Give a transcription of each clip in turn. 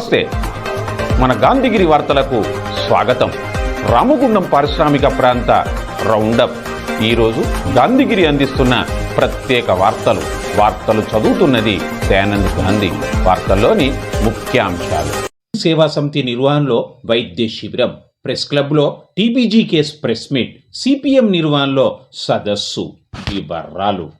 నమస్తే. మన గాంధీగిరి వార్తలకు స్వాగతం. రామగుండం పారిశ్రామిక ప్రాంత రౌండప్. ఈరోజు గాంధీగిరి అందిస్తున్న ప్రత్యేక వార్తలు. వార్తలు చదువుతున్నది దయానంద్ గాంధీ. వార్తల్లోని ముఖ్యాంశాలు. సేవా సమితి నిర్వహణలో వైద్య శిబిరం. ప్రెస్ క్లబ్లో TBG KS press meet. CPM నిర్వహణలో సదస్సు. వివరాలు.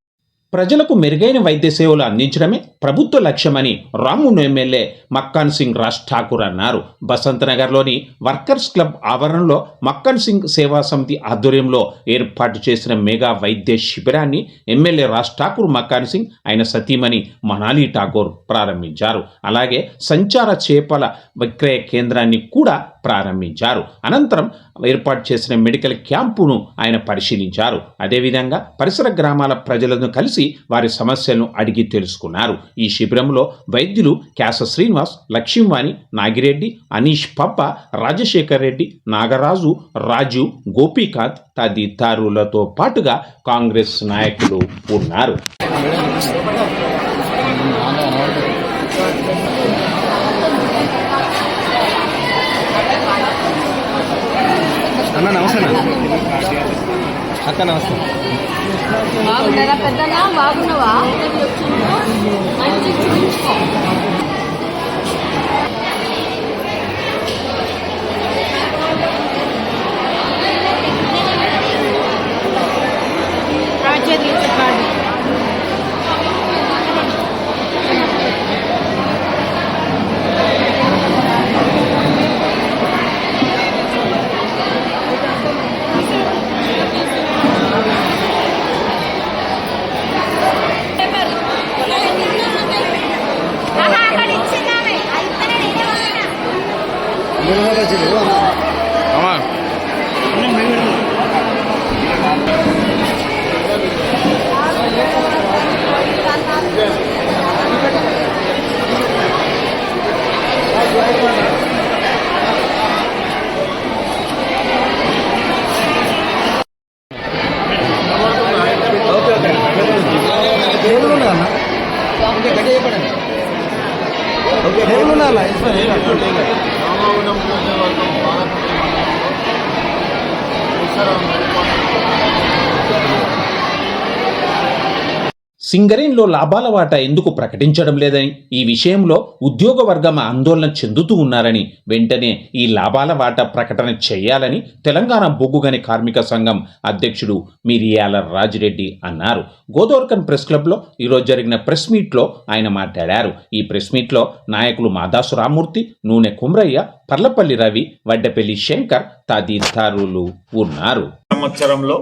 ప్రజలకు మెరుగైన వైద్య సేవలు అందించడమే ప్రభుత్వ లక్ష్యమని రామును ఎమ్మెల్యే మక్కాన్ సింగ్ రాజ్ ఠాకూర్ అన్నారు. బసంత్ నగర్లోని వర్కర్స్ క్లబ్ ఆవరణలో మక్కాన్ సింగ్ సేవా సమితి ఆధ్వర్యంలో ఏర్పాటు చేసిన మెగా వైద్య శిబిరాన్ని ఎమ్మెల్యే రాజ్ ఠాకూర్ మక్కాన్ సింగ్ ఆయన సతీమణి మనాలి ఠాకూర్ ప్రారంభించారు. అలాగే సంచార చేపల విక్రయ కేంద్రాన్ని కూడా ప్రారంభించారు. అనంతరం ఏర్పాటు చేసిన మెడికల్ క్యాంపును ఆయన పరిశీలించారు. అదేవిధంగా పరిసర గ్రామాల ప్రజలను కలిసి వారి సమస్యలను అడిగి తెలుసుకున్నారు. ఈ శిబిరంలో వైద్యులు క్యాస శ్రీనివాస్ లక్ష్మీవాణి నాగిరెడ్డి అనీష్ పప్ప రాజశేఖర్ రెడ్డి నాగరాజు రాజు గోపీకాంత్ తదితరులతో పాటుగా కాంగ్రెస్ నాయకులు ఉన్నారు. అన్న నమస్తే అన్న. అక్క నమస్తే. బాగున్నారా? పెద్దనా? బాగున్నావా? మంచి చూపించుకో. ఓకే గట్టిగా చెప్పండి ఓకే. సింగరేన్లో లాభాల వాటా ఎందుకు ప్రకటించడం లేదని ఈ విషయంలో ఉద్యోగ వర్గం ఆందోళన చెందుతూ ఉన్నారని వెంటనే ఈ లాభాల వాటా ప్రకటన చేయాలని తెలంగాణ బొగ్గుగని కార్మిక సంఘం అధ్యక్షుడు మిరియాల రాజిరెడ్డి అన్నారు. గోదోర్కన్ ప్రెస్ క్లబ్లో ఈరోజు జరిగిన ప్రెస్ మీట్లో ఆయన మాట్లాడారు. ఈ ప్రెస్ మీట్లో నాయకులు మాదాసు రామూర్తి నూనె కుమ్రయ్య పర్లపల్లి రవి వడ్డపల్లి శంకర్ తదితరులు ఉన్నారు. సంవత్సరంలో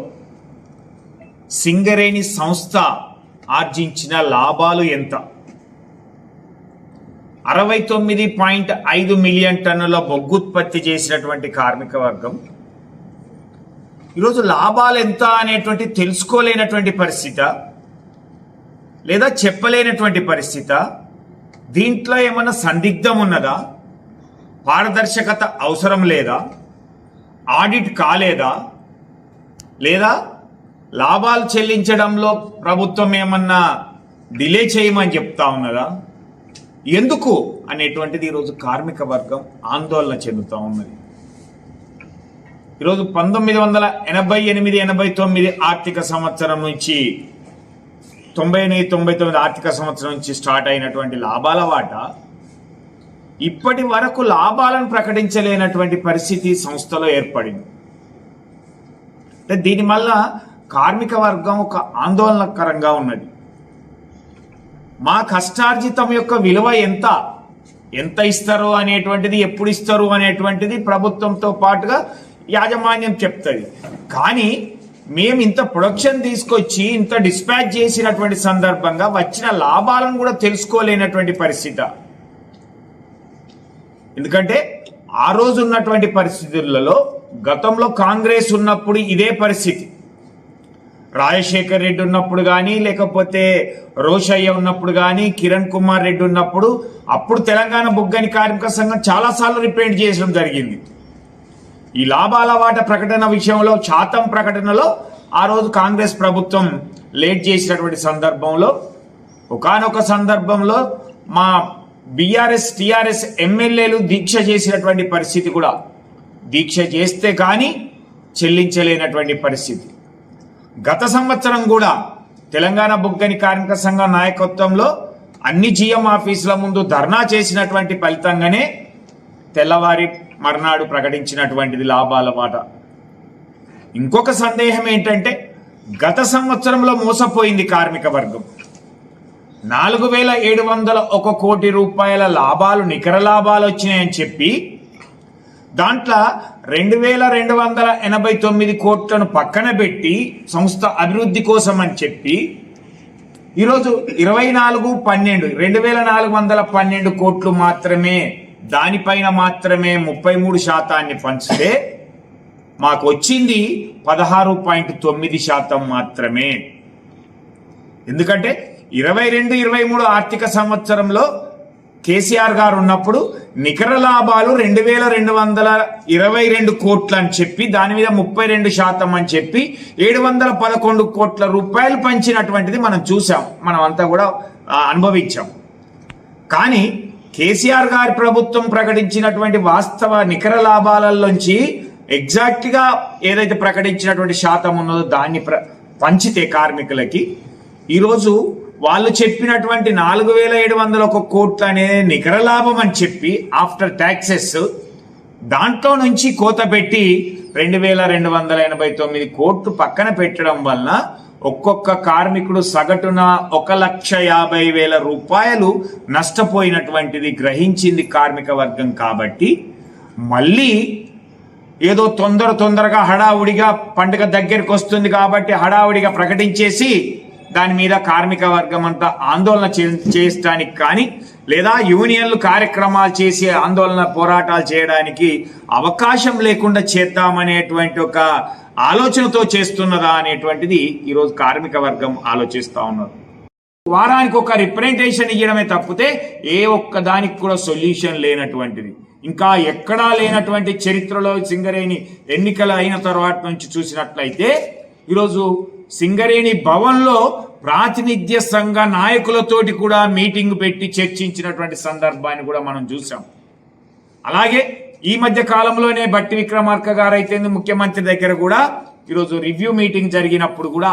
సింగరేణి సంస్థ ఆర్జించిన లాభాలు ఎంత? అరవై తొమ్మిది పాయింట్ ఐదు మిలియన్ టన్నుల బొగ్గు ఉత్పత్తి చేసినటువంటి కార్మిక వర్గం. ఈరోజు లాభాలు ఎంత అనేటువంటి తెలుసుకోలేనటువంటి పరిస్థితి లేదా చెప్పలేనటువంటి పరిస్థితి దీంట్లో ఏమైనా సందిగ్ధం ఉన్నదా? పారదర్శకత అవసరం లేదా? ఆడిట్ కాలేదా? లేదా లాభాలు చెల్లించడంలో ప్రభుత్వం ఏమన్నా డిలే చేయమని చెప్తా ఉన్నదా? ఎందుకు అనేటువంటిది ఈరోజు కార్మిక వర్గం ఆందోళన చెందుతూ ఉన్నది. ఈరోజు పంతొమ్మిది వందల ఎనభై ఎనిమిది ఎనభై తొమ్మిది ఆర్థిక సంవత్సరం నుంచి తొంభై ఎనిమిది తొంభై తొమ్మిది ఆర్థిక సంవత్సరం నుంచి స్టార్ట్ అయినటువంటి లాభాల వాటా ఇప్పటి వరకు లాభాలను ప్రకటించలేనటువంటి పరిస్థితి సంస్థలో ఏర్పడింది. అంటే దీనివల్ల కార్మిక వర్గం ఒక ఆందోళనకరంగా ఉన్నది. మా కష్టార్జితం యొక్క విలువ ఎంత? ఎంత ఇస్తారు అనేటువంటిది ఎప్పుడు ఇస్తారు అనేటువంటిది ప్రభుత్వంతో పాటుగా యాజమాన్యం చెప్తుంది. కానీ మేము ఇంత ప్రొడక్షన్ తీసుకొచ్చి ఇంత డిస్పాచ్ చేసినటువంటి సందర్భంగా వచ్చిన లాభాలను కూడా తెలుసుకోలేనటువంటి పరిస్థితి. ఎందుకంటే ఆ రోజు ఉన్నటువంటి పరిస్థితులలో గతంలో కాంగ్రెస్ ఉన్నప్పుడు ఇదే పరిస్థితి. రాజశేఖర్ రెడ్డి ఉన్నప్పుడు కానీ లేకపోతే రోషయ్య ఉన్నప్పుడు కానీ కిరణ్ కుమార్ రెడ్డి ఉన్నప్పుడు అప్పుడు తెలంగాణ బొగ్గని కార్మిక సంఘం చాలాసార్లు రిప్రజెంట్ చేయడం జరిగింది. ఈ లాభాల వాట ప్రకటన విషయంలో శాతం ప్రకటనలో ఆ రోజు కాంగ్రెస్ ప్రభుత్వం లేట్ చేసినటువంటి సందర్భంలో ఒకానొక సందర్భంలో మా బీఆర్ఎస్ టీఆర్ఎస్ ఎమ్మెల్యేలు దీక్ష చేసినటువంటి పరిస్థితి కూడా దీక్ష చేస్తే కానీ చెల్లించలేనటువంటి పరిస్థితి. గత సంవత్సరం కూడా తెలంగాణ బుగ్గని కార్మిక సంఘం నాయకత్వంలో అన్ని జిఎం ఆఫీసుల ముందు ధర్నా చేసినటువంటి ఫలితంగానే తెల్లవారి మర్నాడు ప్రకటించినటువంటిది లాభాల వాట ఇంకొక సందేహం ఏంటంటే గత సంవత్సరంలో మోసపోయింది కార్మిక వర్గం. నాలుగు వేల ఏడు వందల ఒక కోటి రూపాయల లాభాలు నికర లాభాలు వచ్చినాయని చెప్పి దాంట్లో రెండు వేల రెండు వందల ఎనభై తొమ్మిది కోట్లను పక్కన పెట్టి సంస్థ అభివృద్ధి కోసం అని చెప్పి ఈరోజు ఇరవై నాలుగు పన్నెండు రెండు వేల నాలుగు వందల పన్నెండు కోట్లు మాత్రమే దానిపైన మాత్రమే ముప్పై మూడు శాతాన్ని పంచితే మాకు వచ్చింది పదహారు పాయింట్ తొమ్మిది శాతం మాత్రమే. ఎందుకంటే ఇరవై రెండు ఇరవై మూడు ఆర్థిక సంవత్సరంలో కేసీఆర్ గారు ఉన్నప్పుడు నికర లాభాలు రెండు వేల రెండు వందల ఇరవై రెండు కోట్లు అని చెప్పి దాని మీద ముప్పై రెండు శాతం అని చెప్పి ఏడు వందల పదకొండు కోట్ల రూపాయలు పంచినటువంటిది మనం చూసాం మనం అంతా కూడా అనుభవించాం. కానీ కేసీఆర్ గారి ప్రభుత్వం ప్రకటించినటువంటి వాస్తవ నికర లాభాలలోంచి ఎగ్జాక్ట్గా ఏదైతే ప్రకటించినటువంటి శాతం ఉన్నదో దాన్ని ప్ర పంచితే కార్మికులకి ఈరోజు వాళ్ళు చెప్పినటువంటి నాలుగు వేల ఏడు వందల ఒక కోట్లు అనేది నికర లాభం అని చెప్పి ఆఫ్టర్ ట్యాక్సెస్ దాంట్లో నుంచి కోత పెట్టి రెండు వేల రెండు వందల ఎనభై తొమ్మిది కోట్లు పక్కన పెట్టడం వలన ఒక్కొక్క కార్మికుడు సగటున ఒక లక్ష యాభై వేల రూపాయలు నష్టపోయినటువంటిది గ్రహించింది కార్మిక వర్గం కాబట్టి మళ్ళీ ఏదో తొందర తొందరగా హడావుడిగా పండుగ దగ్గరికి వస్తుంది కాబట్టి హడావుడిగా ప్రకటించేసి దాని మీద కార్మిక వర్గం అంతా ఆందోళన చేయడానికి కానీ లేదా యూనియన్లు కార్యక్రమాలు చేసి ఆందోళన పోరాటాలు చేయడానికి అవకాశం లేకుండా చేద్దామనేటువంటి ఒక ఆలోచనతో చేస్తున్నదా అనేటువంటిది ఈరోజు కార్మిక వర్గం ఆలోచిస్తూ ఉన్నారు వారానికి ఒక రిప్రజెంటేషన్ ఇవ్వడమే తప్పితే ఏ ఒక్క దానికి కూడా సొల్యూషన్ లేనటువంటిది. ఇంకా ఎక్కడా లేనటువంటి చరిత్రలో సింగరేణి ఎన్నికలు అయిన తర్వాత నుంచి చూసినట్లయితే ఈరోజు సింగరేణి భవన్లో ప్రాతినిధ్య సంఘ నాయకులతోటి కూడా మీటింగ్ పెట్టి చర్చించినటువంటి సందర్భాన్ని కూడా మనం చూసాం అలాగే ఈ మధ్య కాలంలోనే బట్టి విక్రమార్క గారు అయితే ముఖ్యమంత్రి దగ్గర కూడా ఈరోజు రివ్యూ మీటింగ్ జరిగినప్పుడు కూడా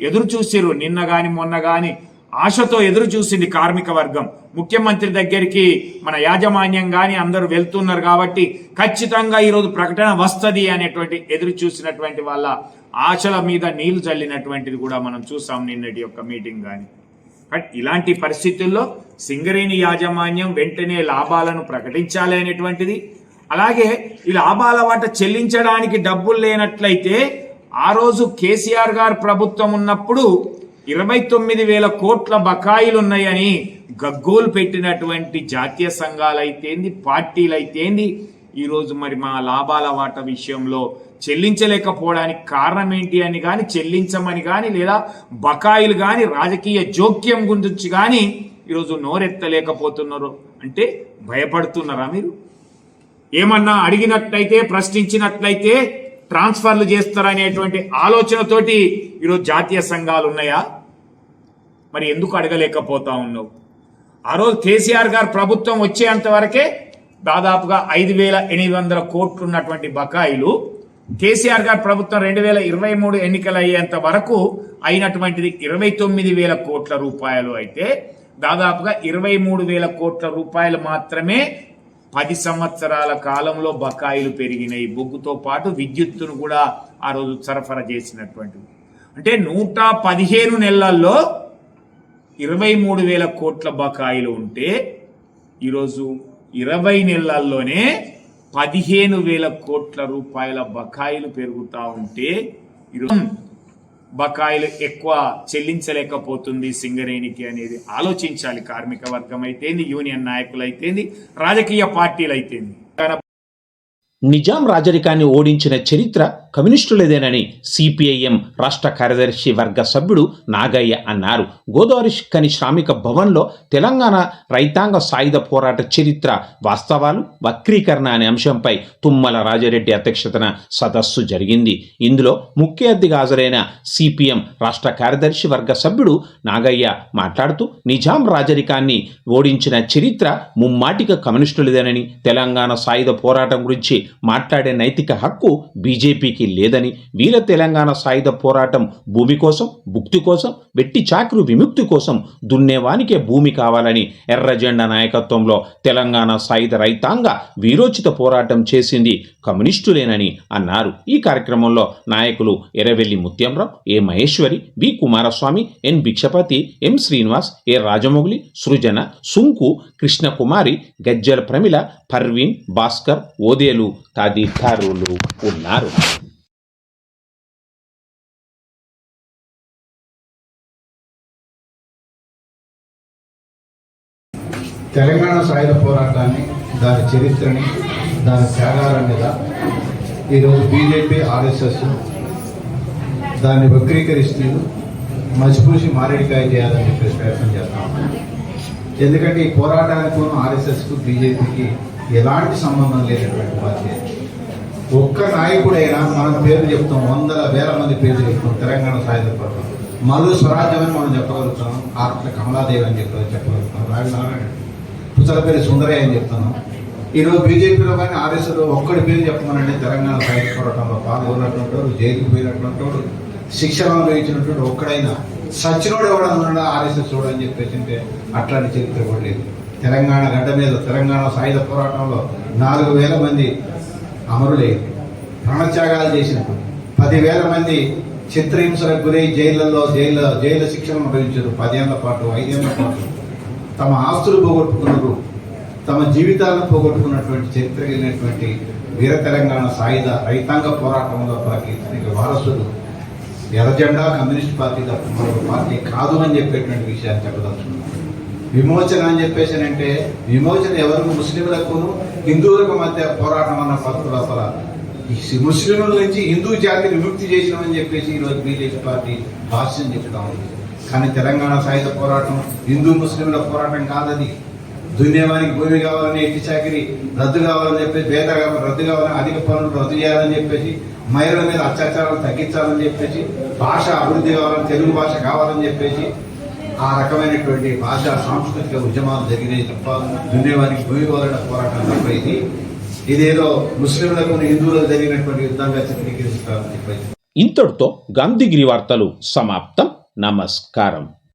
ఎదురు చూసిరు నిన్న గాని మొన్న గాని ఆశతో ఎదురు చూసింది కార్మిక వర్గం. ముఖ్యమంత్రి దగ్గరికి మన యాజమాన్యం గాని అందరూ వెళ్తున్నారు కాబట్టి ఖచ్చితంగా ఈరోజు ప్రకటన వస్తుంది అనేటువంటి ఎదురు చూసినటువంటి వాళ్ళ ఆశల మీద నీళ్ళు చల్లినటువంటిది కూడా మనం చూసాం నిన్నటి యొక్క మీటింగ్ కానీ బట్ ఇలాంటి పరిస్థితుల్లో సింగరేణి యాజమాన్యం వెంటనే లాభాలను ప్రకటించాలి అనేటువంటిది. అలాగే ఈ లాభాల వాట చెల్లించడానికి డబ్బులు లేనట్లయితే ఆ రోజు కేసీఆర్ గారు ప్రభుత్వం ఉన్నప్పుడు ఇరవై తొమ్మిది వేల కోట్ల బకాయిలు ఉన్నాయని గగ్గోలు పెట్టినటువంటి జాతీయ సంఘాలైతేంది పార్టీలైతేంది ఈరోజు మరి మా లాభాల వాట విషయంలో చెల్లించలేకపోవడానికి కారణం ఏంటి అని కానీ చెల్లించమని కానీ లేదా బకాయిలు కానీ రాజకీయ జోక్యం గురించి కానీ ఈరోజు నోరెత్తలేకపోతున్నారు. అంటే భయపడుతున్నారా మీరు? ఏమన్నా అడిగినట్లయితే ప్రశ్నించినట్లయితే ట్రాన్స్ఫర్లు చేస్తారనేటువంటి ఆలోచనతోటి ఈరోజు జాతీయ సంఘాలు ఉన్నాయా? మరి ఎందుకు అడగలేకపోతా ఉన్నావు? ఆ రోజు కేసీఆర్ గారు ప్రభుత్వం వచ్చేంత వరకే దాదాపుగా ఐదు వేల ఎనిమిది వందల కోట్లు ఉన్నటువంటి బకాయిలు కేసీఆర్ గారు ప్రభుత్వం రెండు వేల ఇరవై మూడు ఎన్నికలు అయ్యేంత వరకు అయినటువంటిది ఇరవై తొమ్మిది వేల కోట్ల రూపాయలు అయితే దాదాపుగా ఇరవై మూడు వేల కోట్ల రూపాయలు మాత్రమే పది సంవత్సరాల కాలంలో బకాయిలు పెరిగినాయి. బొగ్గుతో పాటు విద్యుత్తును కూడా ఆ రోజు సరఫరా చేసినటువంటిది. అంటే నూట పదిహేను నెలల్లో ఇరవై మూడు వేల కోట్ల బకాయిలు ఉంటే ఈరోజు ఇరవై నెలల్లోనే పదిహేను వేల కోట్ల రూపాయల బకాయిలు పెరుగుతా ఉంటే ఈరోజు బకాయిలు ఎక్కువ చెల్లించలేకపోతుంది సింగరేణికి అనేది ఆలోచించాలి కార్మిక వర్గం అయితేంది యూనియన్ నాయకులు అయితేంది రాజకీయ పార్టీలు అయితేంది నిజాం రాజరికాన్ని ఓడించిన చరిత్ర కమ్యూనిస్టులదేనని సిపిఐఎం రాష్ట్ర కార్యదర్శి వర్గ సభ్యుడు నాగయ్య అన్నారు. గోదావరి కని శ్రామిక భవన్లో తెలంగాణ రైతాంగ సాయుధ పోరాట చరిత్ర వాస్తవాలు వక్రీకరణ అనే అంశంపై తుమ్మల రాజారెడ్డి అధ్యక్షతన సదస్సు జరిగింది. ఇందులో ముఖ్య అతిథిగా హాజరైన సిపిఎం రాష్ట్ర కార్యదర్శి వర్గ సభ్యుడు నాగయ్య మాట్లాడుతూ నిజాం రాజరికాన్ని ఓడించిన చరిత్ర ముమ్మాటిక కమ్యూనిస్టులదేనని తెలంగాణ సాయుధ పోరాటం గురించి మాట్లాడే నైతిక హక్కు బీజేపీకి లేదని వీర తెలంగాణ సాయుధ పోరాటం భూమి కోసం భుక్తి కోసం వెట్టి చాకరు విముక్తి కోసం దున్నేవానికే భూమి కావాలని ఎర్రజెండా నాయకత్వంలో తెలంగాణ సాయుధ రైతాంగ వీరోచిత పోరాటం చేసింది కమ్యూనిస్టులేనని అన్నారు. ఈ కార్యక్రమంలో నాయకులు ఎర్రవెల్లి ముత్యంరావు ఏ మహేశ్వరి వి కుమారస్వామి ఎన్ భిక్షపతి ఎం శ్రీనివాస్ ఏ రాజమౌళి సృజన సుంకు కృష్ణకుమారి గజ్జల ప్రమిళ పర్వీన్ భాస్కర్ ఓదేలు తదితరులు ఉన్నారు. తెలంగాణ సాయుధ పోరాటాన్ని దాని చరిత్రని దాని త్యాగాల మీద ఈరోజు బీజేపీ ఆర్ఎస్ఎస్ దాన్ని వక్రీకరిస్తూ మసిపూసి మారేడికాయ చేయాలని చెప్పేసి ప్రయత్నం చేస్తాం ఎందుకంటే ఈ పోరాటానికి ఆర్ఎస్ఎస్కు బీజేపీకి ఎలాంటి సంబంధం లేనటువంటి పార్టీ ఒక్క నాయకుడైనా మనం పేరు చెప్తాం వందల వేల మంది పేర్లు చెప్తాం తెలంగాణ సాయుధ పోరాటం. మరో స్వరాజ్యం అని మనం చెప్పగలుగుతాం ఆత్మ కమలాదేవి అని చెప్పి చెప్పగలుగుతాం. రాజనారాయణ పుస్తల పేరు సుందరయ్య అని చెప్తాను ఈరోజు బీజేపీలో కానీ ఆర్ఎస్లో ఒక్కడి పేరు చెప్పమనండి తెలంగాణ సాయుధ పోరాటంలో పాల్గొన్నటువంటి వాడు జైలుకు పోయినటువంటి వాడు శిక్షణ అనుభవించినటువంటి ఒక్కడైనా సచ్చినోడు ఎవడన్నా ఉన్నాడా ఆర్ఎస్ఎస్ చూడని చెప్పేసి అంటే అట్లాంటి చరిత్ర కూడా లేదు. తెలంగాణ గడ్డ మీద తెలంగాణ సాయుధ పోరాటంలో నాలుగు వేల మంది అమరులే. ప్రాణత్యాగాలు చేసినప్పుడు పదివేల మంది చిత్రహింసలకు గురై జైళ్ళలో జైలు జైలు శిక్షణ అనుభవించారు పదేళ్ళ పాటు ఐదేళ్ళ పాటు. తమ ఆస్తులు పోగొట్టుకున్నారు తమ జీవితాలను పోగొట్టుకున్నటువంటి చరిత్ర కలిగినటువంటి వీర తెలంగాణ సాయుధ రైతాంగ పోరాటంలో మనకి వారసులు ఎర్రజెండా కమ్యూనిస్ట్ పార్టీ తప్ప మరొక పార్టీ కాదు అని చెప్పేటువంటి విషయాన్ని చెప్పదలుచుకున్నాను విమోచన అని చెప్పేసి అంటే విమోచన ఎవరికి ముస్లింలకును హిందువులకు మధ్య పోరాటం అన్న పద్ధతి అసలు ఈ ముస్లింల నుంచి హిందూ జాతిని విముక్తి చేసినామని చెప్పేసి ఈరోజు బీజేపీ పార్టీ భాష్యం చెప్తా ఉంది. కానీ తెలంగాణ సాయుధ పోరాటం హిందూ ముస్లింల పోరాటం కాదని దున్యవానికి భూమి కావాలని ఎట్టి చాకిరి రద్దు కావాలని చెప్పేసి భేద రద్దు కావాలని అధిక పనులు రద్దు చేయాలని చెప్పేసి మహిళల మీద అత్యాచారాలు తగ్గించాలని చెప్పేసి భాష అభివృద్ధి కావాలని తెలుగు భాష కావాలని చెప్పేసి ఆ రకమైనటువంటి భాషా సాంస్కృతిక ఉద్యమాలు జరిగినాయి తప్ప దున్యవానికి భూమి కావాలన్న పోరాటం తప్ప ఇది. ఇదేదో ముస్లింలకు హిందువులకు జరిగినటువంటి యుద్ధంగా చిత్రీకరిస్తారని చెప్పేసి. ఇంతటితో గాంధీగిరి వార్తలు సమాప్తం. నమస్కారం.